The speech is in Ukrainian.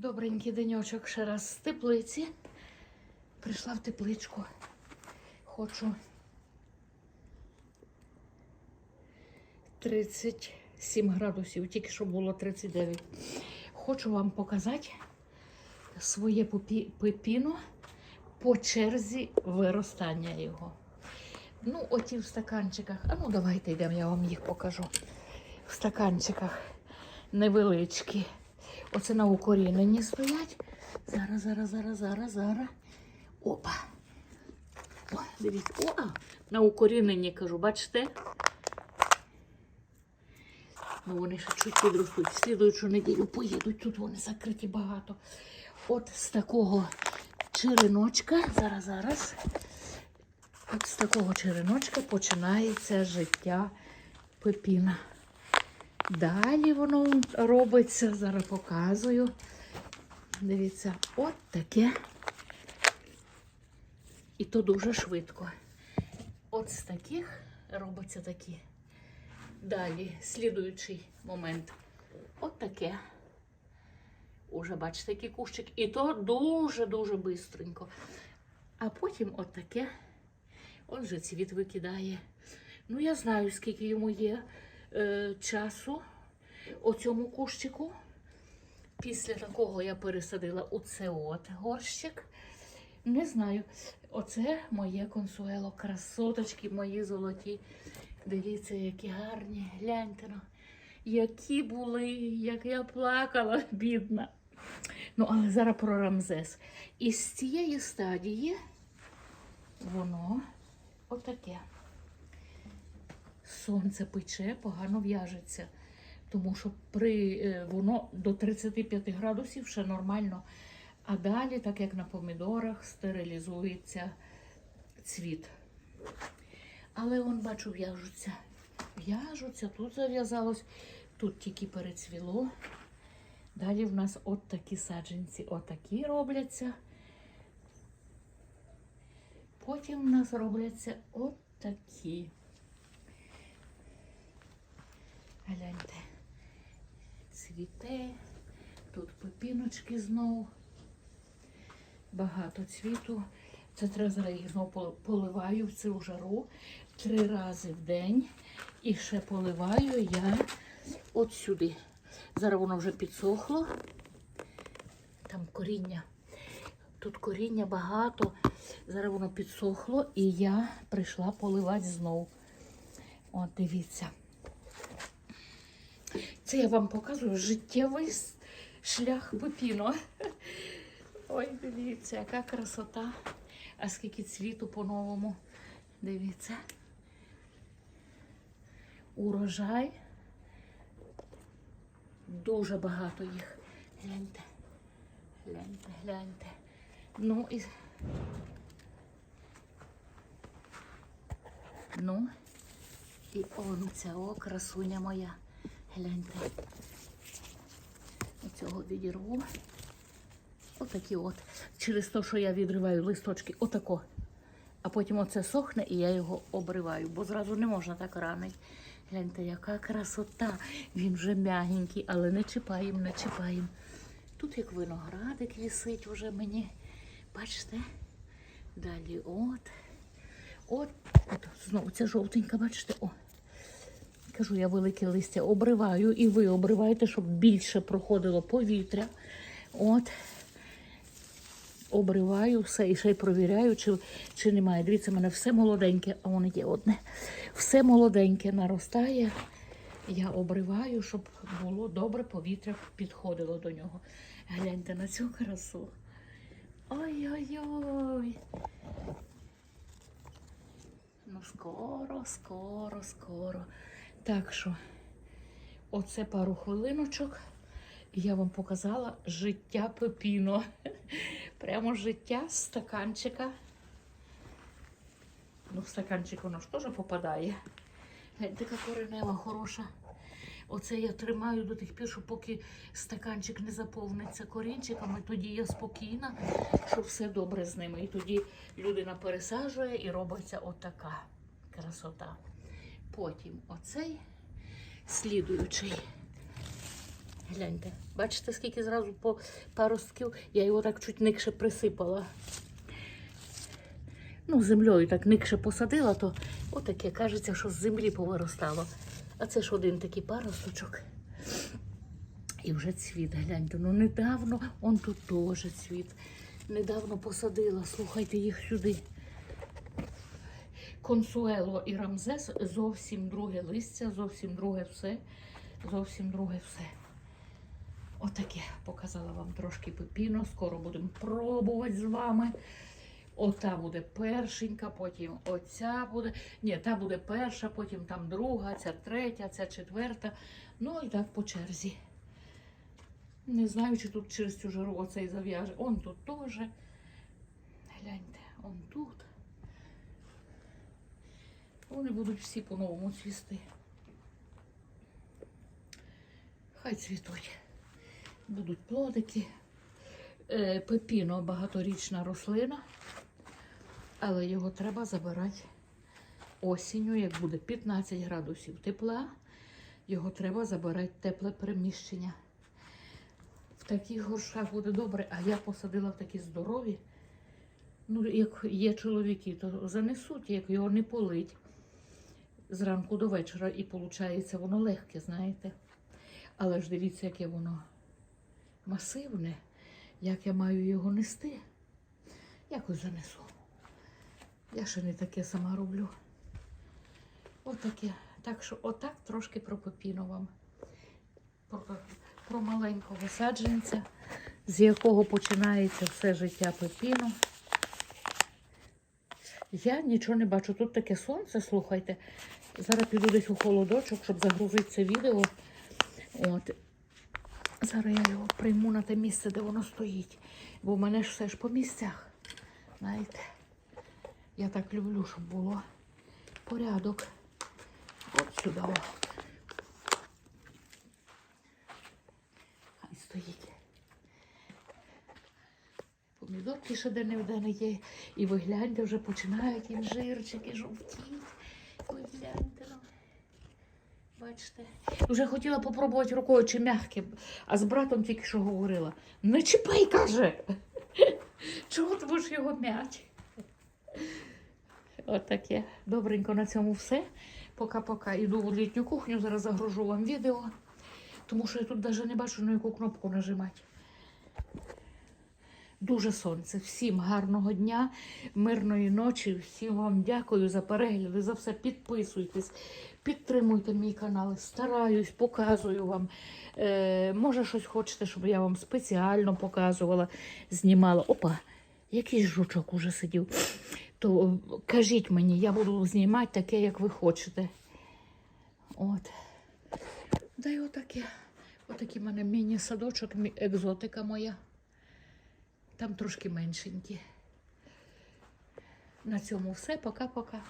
Добренький денечок ще раз з теплиці. Прийшла в тепличку. Хочу 37 градусів, тільки що було 39. Хочу вам показати своє пепіно по черзі виростання його. Ну, оті в стаканчиках. А ну давайте йдемо, я вам їх покажу. В стаканчиках невеличкі. Оце на укоріненні стоять. Зараз, зараз, зараз, зараз, зараз. Опа. О, дивіться, о, на укоріненні кажу, бачите? Ну, вони ще чуть підростуть. Слідуючу неділю поїдуть. Тут вони закриті багато. От з такого череночка, зараз, зараз. От з такого череночка починається життя пепіна. Далі воно робиться, зараз показую. Дивіться, от таке. І то дуже швидко. От з таких робиться такі. Далі, слідуючий момент. От таке. Уже бачите, який кущик. І то дуже-дуже бистренько. А потім от таке. Он вже цвіт викидає. Ну, я знаю, скільки йому є е, часу у цьому кущику. Після такого я пересадила у це от горщик. Не знаю. Оце моє консуело. Красоточки мої золоті. Дивіться, які гарні. Гляньте. ну. Які були, як я плакала, бідна. Ну, але зараз про Рамзес. І з цієї стадії воно отаке. Сонце пече, погано в'яжеться. Тому що при, е, воно до 35 градусів ще нормально. А далі, так як на помідорах, стерилізується цвіт. Але он, бачу, в'яжуться. В'яжуться, тут зав'язалось, тут тільки перецвіло. Далі в нас от такі саджанці, отакі робляться. Потім в нас робляться от такі. Гляньте, цвіте, тут пепіночки знову. Багато цвіту. Це треба зараз їх знову поливаю в цю жару три рази в день. І ще поливаю я от сюди. Зараз воно вже підсохло. Там коріння. Тут коріння багато. Зараз воно підсохло і я прийшла поливати знову. От, дивіться. Це я вам показую життєвий шлях пепіно. Ой, дивіться, яка красота. А скільки цвіту по-новому. Дивіться. Урожай. Дуже багато їх. Гляньте. Гляньте, гляньте. Ну і. Ну, і он ця о, красуня моя. Гляньте. Оцього відірву. Отакі от. Через те, що я відриваю листочки, отако. А потім оце сохне і я його обриваю, бо зразу не можна так ранити. Гляньте, яка красота. Він вже м'ягенький, але не чіпаємо, не чіпаємо. Тут як виноградик вісить уже мені. Бачите? Далі от. От, от знову ця жовтенька, бачите? О. Кажу, я велике листя обриваю, і ви обриваєте, щоб більше проходило повітря. От. Обриваю все і ще й провіряю, чи, чи немає. Дивіться, в мене все молоденьке, а воно є одне. Все молоденьке наростає. Я обриваю, щоб було добре повітря підходило до нього. Гляньте на цю красу. Ой-ой-ой. Ну, скоро, скоро, скоро. Так що, оце пару хвилиночок. Я вам показала життя пепіно. Прямо життя стаканчика. Ну, в стаканчик воно ж теж попадає. Така коренева хороша. Оце я тримаю до тих пір, що поки стаканчик не заповниться корінчиками, тоді я спокійна, що все добре з ними. І тоді людина пересаджує і робиться отака красота. Потім оцей слідуючий. Гляньте, бачите, скільки зразу по паростків. Я його так чуть никше присипала. Ну, землею так никше посадила, то отаке, кажеться, що з землі повиростало. А це ж один такий паросточок. І вже цвіт, гляньте. Ну недавно, он тут теж цвіт. Недавно посадила, слухайте їх сюди. Консуело і Рамзес зовсім друге листя, зовсім друге все. Зовсім друге все. Отаке показала вам трошки пепіно. Скоро будемо пробувати з вами. Ота буде першенька, потім оця буде. Ні, та буде перша, потім там друга, ця третя, ця четверта. Ну і так по черзі. Не знаю, чи тут через цю жару оцей зав'яже. Он тут теж. Гляньте, он тут. Вони будуть всі по-новому цвісти. Хай цвітуть. Будуть плодики. Е, Пепіно багаторічна рослина, але його треба забирати осінню, як буде 15 градусів тепла, його треба забирати тепле приміщення. В таких горшках буде добре, а я посадила в такі здорові. Ну, як є чоловіки, то занесуть, як його не полить зранку до вечора, і виходить, воно легке, знаєте. Але ж дивіться, яке воно масивне, як я маю його нести. Якось занесу. Я ще не таке сама роблю. Отаке. Так що отак трошки про пепіно вам. Про, про маленького саджанця, з якого починається все життя пепіно. Я нічого не бачу. Тут таке сонце, слухайте. Зараз піду десь у холодочок, щоб загрузити це відео. От. Зараз я його прийму на те місце, де воно стоїть. Бо в мене ж все ж по місцях. Знаєте, я так люблю, щоб було порядок. От сюди. О. Хай стоїть. Помідорки ще де не де не є. І ви гляньте, вже починають інжирчики жовтіть. Ви. Бачите? Вже хотіла попробувати рукою чи м'яке, а з братом тільки що говорила. Не чіпай, каже. Чого ти будеш його м'яч? Отаке. Добренько на цьому все. Пока-пока. Іду в літню кухню, зараз загружу вам відео. Тому що я тут навіть не бачу, на яку кнопку нажимати. Дуже сонце. Всім гарного дня, мирної ночі. Всім вам дякую за перегляди, за все. Підписуйтесь, підтримуйте мій канал. Стараюсь, показую вам. Е, може, щось хочете, щоб я вам спеціально показувала, знімала. Опа, якийсь жучок уже сидів. То е, кажіть мені, я буду знімати таке, як ви хочете. От. Да й отаке. Отакий в мене міні-садочок, екзотика моя. Там трошки меншенькі. На цьому все. Пока-пока.